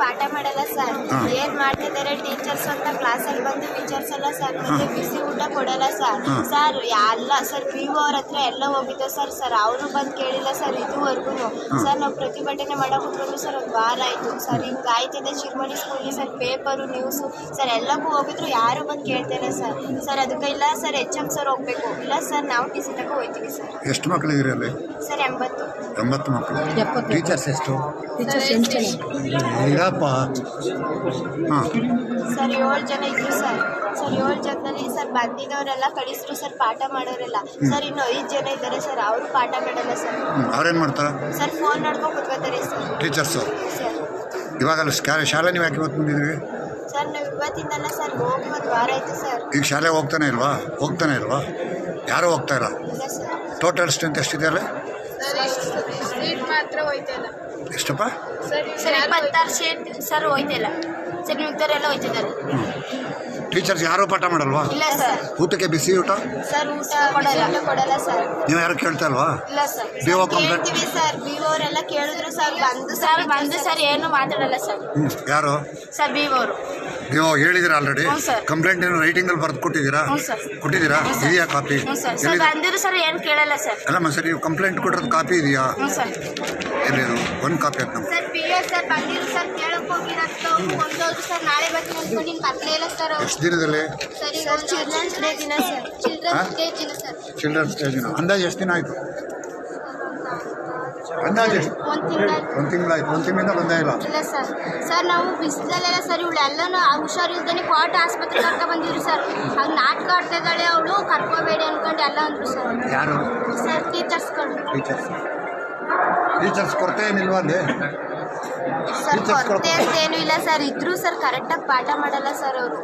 ಪಾಠ ಮಾಡಲ್ಲ ಸರ್. ಏನ್ ಮಾಡ್ತಿದ್ದಾರೆ ಟೀಚರ್ಸ್ ಅಂತ ಕ್ಲಾಸಲ್ಲಿ ಬಂದು ವಿಚಾರಿಸಲ್ಲ ಸರ್ ಮತ್ತೆ ಬಿಸಿ ಊಟ ಕೊಡಲ್ಲ ಸರ್ ಸರ್ ಎಲ್ಲ ಸರ್ ಪಿ ಅವ್ರ ಹತ್ರ ಎಲ್ಲ ಹೋಗಿದ್ದೆ ಸರ್ ಸರ್ ಅವರು ಬಂದು ಕೇಳಿಲ್ಲ ಸರ್ ಇದುವರೆಗೂ ಸರ್ ನಾವು ಪ್ರತಿಭಟನೆ ಮಾಡಕ್ ಕೂತ್ಕೊಂಡು ಸರ್ ಒಂದು ವಾರ ಆಯ್ತು. ಸರ್ ಹಿಂಗ್ ಆಯ್ತಿದೆ ಶಿರ್ಮಣಿ ಸ್ಕೂಲಿ ಸರ್ ಪೇಪರು ನ್ಯೂಸು ಸರ್ ಎಲ್ಲಕ್ಕೂ ಹೋಗಿದ್ರು ಯಾರು ಬಂದು ಕೇಳ್ತಾರೆ ಸರ್ ಸರ್ ಅದಕ್ಕೆ ಇಲ್ಲ ಸರ್ ಎಚ್ ಎಂ ಸರ್ ಹೋಗ್ಬೇಕು. ಇಲ್ಲ ಸರ್ ನಾವು ಟಿ ಸಿ ತಗೋ ಹೋಗ್ತೀವಿ ಸರ್ ಎಷ್ಟು ಮಕ್ಕಳಿದ್ದೀರಿ ಅಲ್ಲಿ? ಸರ್ ಎಂಬತ್ತು. ಎಂಬತ್ತು ಮಕ್ಕಳು. ಟೀಚರ್ಸ್ ಎಷ್ಟು? ಟೀಚರ್ಸ್ ಎಂಟು ಜನ. ಇರಪ್ಪ ಹಾಂ. ಸರ್ ಏಳು ಜನ ಇದ್ರು ಸರ್. ಸರ್ ಏಳು ಜನದಲ್ಲಿ ಸರ್ ಬಂದಿದ್ದವರೆಲ್ಲ ಕಳಿಸಿದ್ರು ಸರ್ ಪಾಠ ಮಾಡೋರೆಲ್ಲ. ಸರ್ ಇನ್ನು ಐದು ಜನ ಇದ್ದಾರೆ ಸರ್ ಅವರು ಪಾಠ ಮಾಡಲ್ಲ ಸರ್. ಅವ್ರೇನು ಮಾಡ್ತಾರೆ? ಸರ್ ಫೋನ್ ನೋಡ್ಕೊಂಡು ಕುತ್ಕೋತಾರೆ ಸರ್. Teachers sir. ಇವಾಗಲ್ಲ ಶಾ- ಶಾಲೆ ನೀವು ಯಾಕೆ ಇವತ್ತು ಬಂದಿದ್ವಿ ಸರ್ ನಾವು ಇವತ್ತಿಂದಲ್ಲ ಸರ್ ಹೋಗಿ ಒಂದು ವಾರ ಆಯಿತು ಸರ್. ಈಗ ಶಾಲೆ ಹೋಗ್ತಾನೆ ಇಲ್ವಾ? ಹೋಗ್ತಾನೆ ಇಲ್ವಾ? ಯಾರೂ ಹೋಗ್ತಾ ಇಲ್ಲ? ಟೋಟಲ್ ಸ್ಟ್ರೆಂತ್ ಎಷ್ಟಿದೆ ಅಲ್ಲಿ? ಸೀಟ್ ಮಾತ್ರ ಹೋಯ್ತಲ್ಲ. ಎಷ್ಟಪ್ಪ? ಸರ್ ಇಪ್ಪತ್ತಾರು ಸೀಟ್ ಸರ್ ಹೋಯ್ತಿಲ್ಲ. ಸರ್ ಮಿಗ್ದವರೆಲ್ಲ ಹೋಯ್ತಿದ್ದಾರೆ. ಟೀಚರ್ಸ್ ಯಾರು ಪಾಠ ಮಾಡಲ್ವಾ? ಇಲ್ಲ ಸರ್. ಊಟಕ್ಕೆ ಬಿಸಿ ಊಟ? ಸರ್ ಊಟ ಕೊಡಲ್ಲ ಕೊಡಲ್ಲ. ಸರ್ ನೀವು ಯಾರು ಕೇಳ್ತಾ ಇಲ್ವಾ? ಇಲ್ಲ ಸರ್. BO complaint? ಕೇಳ್ತೀವಿ ಸರ್. ಬಿ ಅವರೆಲ್ಲ ಕೇಳಿದ್ರು ಸರ್ ಬಂದು ಸರ್ ಬಂದು ಸರ್ ಏನು ಮಾತಾಡಲ್ಲ ಸರ್. ಹ್ಞೂ ಯಾರು? ಸರ್ ಬಿ ಅವರು ನೀವು ಹೇಳಿದಿರ ಆಲ್ರೆಡಿ ಹ್ಞೂ ಸರ್. ಕಂಪ್ಲೇಂಟ್ ಏನು ರೈಟಿಂಗ್ ಅಲ್ಲಿ ಬರೆದು ಕೊಟ್ಟಿದ್ದೀರಾ? ಹ್ಞೂ ಸರ್. ಕೊಟ್ಟಿದ್ದೀರಾ? ಇದೆಯಾ ಕಾಪಿ ಹ್ಞೂ ಸರ್. ಸರ್ ಎಲ್ಲಿದೆ ಬಂದಿದ್ರು ಸರ್ ಏನು ಕೇಳಲ್ಲ ಸರ್. ಅಲ್ಲಮ್ಮ ಸರ್ ನೀವು ಕಂಪ್ಲೇಂಟ್ ಕೊಟ್ಟಿರೋದು ಕಾಪಿ ಇದೆಯಾ? ಹ್ಞೂ ಸರ್. ಎಲ್ಲಿದು? ಒಂದು ಕಾಪಿ ಅಂತ ಸರ್ ಪಿ ಎಸ್ ಸರ್ ಬಂದಿದ್ರು ಸರ್ ಕೇಳಕ್ ಹೋಗಿರತ್ತು ಒಂದೋದ್ರು ಸರ್ ನಾಳೆ ಬರ್ತೀನಿ ಅನ್ಕೊಂಡು ಇನ್ನು ಬರ್ಲೇ ಇಲ್ಲ ಸರ್ ಅವ್ರು. ಎಷ್ಟು ದಿನದಲ್ಲಿ? ಸರ್ ಚಿಲ್ಡ್ರನ್ಸ್ ಡೇ ದಿನ ಸರ್. ಹಾ? ಚಿಲ್ಡ್ರನ್ಸ್ ಡೇ ದಿನ ಸರ್. ಚಿಲ್ಡ್ರನ್ಸ್ ಡೇ ದಿನ. ಅಂದಾಜು ಎಷ್ಟು ದಿನ ಆಯಿತು? ಅಂದಾಜು ಎಷ್ಟು? ಒಂದು ತಿಂಗಳ ಒಂದು ತಿಂಗಳಾಯ್ತು ಒಂದು ತಿಂಗಳಿಂದ ಬಂದೇ ಇಲ್ಲ. ಇಲ್ಲ ಸರ್. ಸರ್ ನಾವು ಬಿಸಿಲಲ್ಲೆಲ್ಲ ಸರ್ ಇವಳೆಲ್ಲನೂ ಹುಷಾರಿಲ್ದೇ ಕ್ವಾಟ ಆಸ್ಪತ್ರೆ ಕರ್ಕೊ ಬಂದಿದ್ರು ಸರ್. ಹಾಗೆ ನಾಟಕ ಆಡ್ತಾ ಇದ್ದಾಳೆ ಅವಳು ಕರ್ಕೋಬೇಡಿ ಅನ್ಕೊಂಡು ಎಲ್ಲ ಅಂದ್ರು ಸರ್. ಯಾರು? ಸರ್ ಟೀಚರ್ಸ್ಗಳು. ಟೀಚರ್ಸ್. ಟೀಚರ್ಸ್ ಕೊರತೆ ಏನಿಲ್ವಾ ಅಲ್ಲಿ? ಸರ್ ಕೊರತೆ. ಅಂತ ಏನೂ ಇಲ್ಲ ಸರ್. ಇದ್ರು ಸರ್ ಕರೆಕ್ಟಾಗಿ ಪಾಠ ಮಾಡಲ್ಲ ಸರ್ ಅವರು.